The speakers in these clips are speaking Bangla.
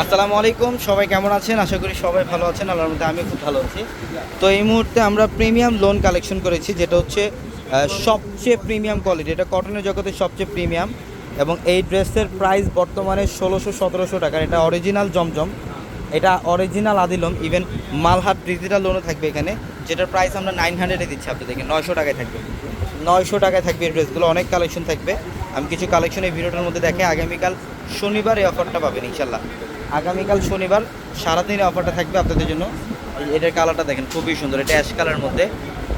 আসসালামু আলাইকুম, সবাই কেমন আছেন? আশা করি সবাই ভালো আছেন, আল্লাহর মধ্যে আমি খুব ভালো আছি। তো এই মুহূর্তে আমরা প্রিমিয়াম লোন কালেকশন করেছি, যেটা হচ্ছে সবচেয়ে প্রিমিয়াম কোয়ালিটি এটা কটনের জগতে সবচেয়ে প্রিমিয়াম এবং এই ড্রেসের প্রাইস বর্তমানে ষোলোশো, সতেরোশো টাকা এটা অরিজিনাল জমজম, এটা অরিজিনাল আদিলম ইভেন মালহাট ডিজিটাল লোনও থাকবে এখানে, যেটার প্রাইস আমরা নাইন হান্ড্রেডে দিচ্ছি আপনাদেরকে নয়শো টাকায় থাকবে। নয়শো টাকায় থাকবে এই ড্রেসগুলো, অনেক কালেকশন থাকবে। আমি কিছু কালেকশন এই ভিডিওটার মধ্যে দেখে আগামীকাল শনিবার এই অফারটা পাবেন ইনশাল্লাহ আগামীকাল শনিবার সারাদিন অফারটা থাকবে আপনাদের জন্য। এটার কালারটা দেখেন, খুবই সুন্দর। এটা অ্যাশ কালারের মধ্যে।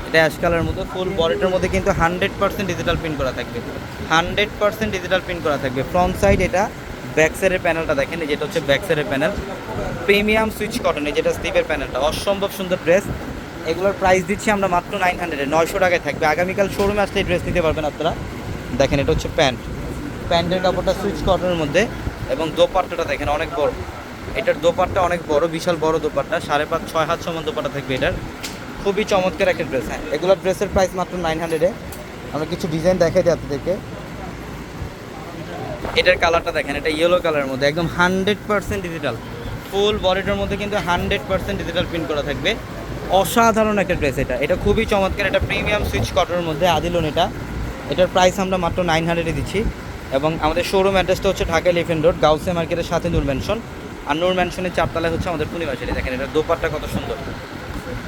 এটা অ্যাশ কালারের মধ্যে, ফুল বডিটার মধ্যে কিন্তু হান্ড্রেড পার্সেন্ট ডিজিটাল প্রিন্ট করা থাকবে। হান্ড্রেড পার্সেন্ট ডিজিটাল প্রিন্ট করা থাকবে। ফ্রন্ট সাইড এটা ব্যাক সাইডের প্যানেলটা দেখেন যেটা হচ্ছে ব্যাক সাইডের প্যানেল প্রিমিয়াম সুইচ কটন যেটা স্লিভের প্যানেলটা অসম্ভব সুন্দর ড্রেস এগুলোর প্রাইস দিচ্ছি আমরা মাত্র নাইন হান্ড্রেডে নয়শো টাকায় থাকবে। আগামীকাল শোরুমে আসলে এই ড্রেস নিতে পারবেন আপনারা। দেখেন, এটা হচ্ছে প্যান্ট প্যান্টের কাপড়টা সুইচ কটনের মধ্যে। এবং দোপাট্টাটা দেখেন অনেক বড়। এটার দোপাট্টা অনেক বড় বিশাল বড় দোপাট্টা। সাড়ে পাঁচ ছয় হাত সমান দোপাট্টা থাকবে এটার। খুবই চমৎকার একটা ড্রেস। হ্যাঁ এগুলোর ড্রেসের প্রাইস মাত্র নাইন হান্ড্রেডে আমরা কিছু ডিজাইন দেখাই দিই আপনাদেরকে। এটার কালারটা দেখেন এটা ইয়েলো কালারের মধ্যে একদম হান্ড্রেড পার্সেন্ট ডিজিটাল ফুল বডিটার মধ্যে কিন্তু হান্ড্রেড পার্সেন্ট ডিজিটাল প্রিন্ট করা থাকবে। অসাধারণ একটা ড্রেস এটা। এটা খুবই চমৎকার এটা প্রিমিয়াম সুইচ কটনের মধ্যে আদিলন এটা। এটার প্রাইস আমরা মাত্র নাইন হান্ড্রেডে দিচ্ছি। এবং আমাদের শোরুম অ্যাড্রেসটা হচ্ছে ঢাকা এলিফেন্ট রোড গাউসে মার্কেটের সাথে নূর ম্যানশন আর নূর ম্যানশনের চারতলায় হচ্ছে আমাদের পূর্ণিমা দেখেন, এটার দোপাট্টা কত সুন্দর।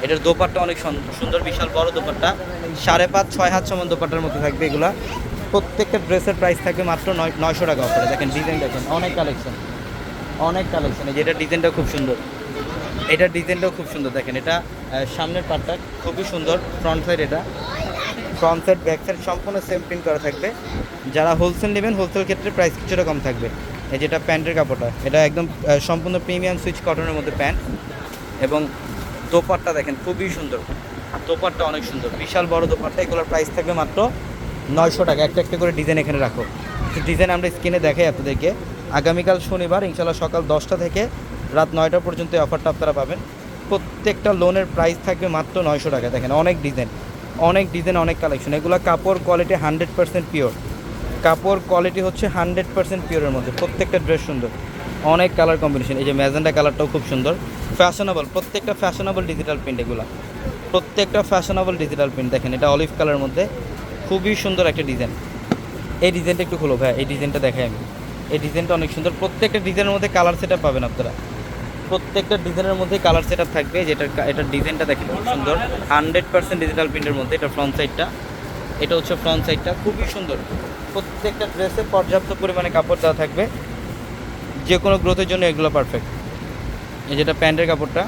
এটার দোপাট্টা অনেক সুন- সুন্দর, বিশাল বড় দোপাট্টা। সাড়ে পাঁচ, ছয় হাত সমান দোপাট্টার মধ্যে থাকবে এগুলা। প্রত্যেকটা ড্রেসের প্রাইস থাকবে মাত্র নয় নয়শো টাকা অফারে দেখেন ডিজাইন দেখেন, অনেক কালেকশন অনেক কালেকশন এই যে এটার ডিজাইনটা খুব সুন্দর। এটার ডিজাইনটাও খুব সুন্দর। দেখেন, এটা সামনের পার্টটা খুবই সুন্দর। ফ্রন্ট সাইড এটা। ফ্রন্ট সাইড ব্যাক সাইড সম্পূর্ণ সেম প্রিন্ট করা থাকবে। যারা হোলসেল নেবেন হোলসেল ক্ষেত্রে প্রাইস কিছুটা কম থাকবে। এই যেটা প্যান্টের কাপড়টা, এটা একদম সম্পূর্ণ প্রিমিয়াম সুইচ কটনের মধ্যে প্যান্ট। এবং দোপাট্টা দেখেন, খুবই সুন্দর। দোপাট্টা অনেক সুন্দর। বিশাল বড় দোপাট্টা, এগুলোর প্রাইস থাকবে মাত্র নয়শো টাকা। একটা একটা করে ডিজাইন এখানে রাখো। ডিজাইন আমরা স্ক্রিনে দেখাই আপনাদেরকে। আগামীকাল শনিবার ইনশাল্লাহ সকাল দশটা থেকে রাত নয়টা পর্যন্ত এই অফারটা আপনারা পাবেন। প্রত্যেকটা লোনের প্রাইস থাকবে মাত্র নয়শো টাকা। দেখেন, অনেক ডিজাইন অনেক ডিজাইন অনেক কালেকশন এগুলো কাপড় কোয়ালিটি হান্ড্রেড পার্সেন্ট পিওর কাপড় কোয়ালিটি হচ্ছে হান্ড্রেড পার্সেন্ট পিওরের মধ্যে। প্রত্যেকটা ড্রেস সুন্দর। অনেক কালার কম্বিনেশন এই যে ম্যাজেন্ডা কালারটাও খুব সুন্দর। ফ্যাশনেবল প্রত্যেকটা ফ্যাশনেবল ডিজিটাল প্রিন্ট এগুলো। প্রত্যেকটা ফ্যাশনেবল ডিজিটাল প্রিন্ট দেখেন, এটা অলিভ কালারের মধ্যে। খুবই সুন্দর একটা ডিজাইন এই ডিজাইনটা একটু খুলো ভাই এই ডিজাইনটা দেখাই আমি। এই ডিজাইনটা অনেক সুন্দর। প্রত্যেকটা ডিজাইনের মধ্যে কালার সেটা পাবেন আপনারা। প্রত্যেকটা ডিজাইনের মধ্যে কালার সেট থাকবে। যেটা এটার ডিজাইনটা দেখেন, খুব সুন্দর। হান্ড্রেড পার্সেন্ট ডিজিটাল প্রিন্টের মধ্যে এটা ফ্রন্ট সাইডটা এটা হচ্ছে ফ্রন্ট সাইডটা খুবই সুন্দর। প্রত্যেকটা ড্রেসে পর্যাপ্ত পরিমাণে কাপড় দেওয়া থাকবে। যে কোনো গ্রোথের জন্য এগুলো পারফেক্ট এই যেটা প্যান্টের কাপড়টা,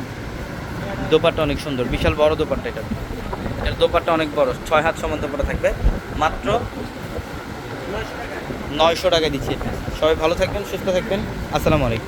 দোপাট্টা অনেক সুন্দর। বিশাল বড় দোপাট্টা এটা। এটার দোপাট্টা অনেক বড়, ছয় হাত সমান দোপাট্টা থাকবে। মাত্র নয়শো টাকা দিচ্ছি সবাই ভালো থাকবেন, সুস্থ থাকবেন। আসসালামু আলাইকুম।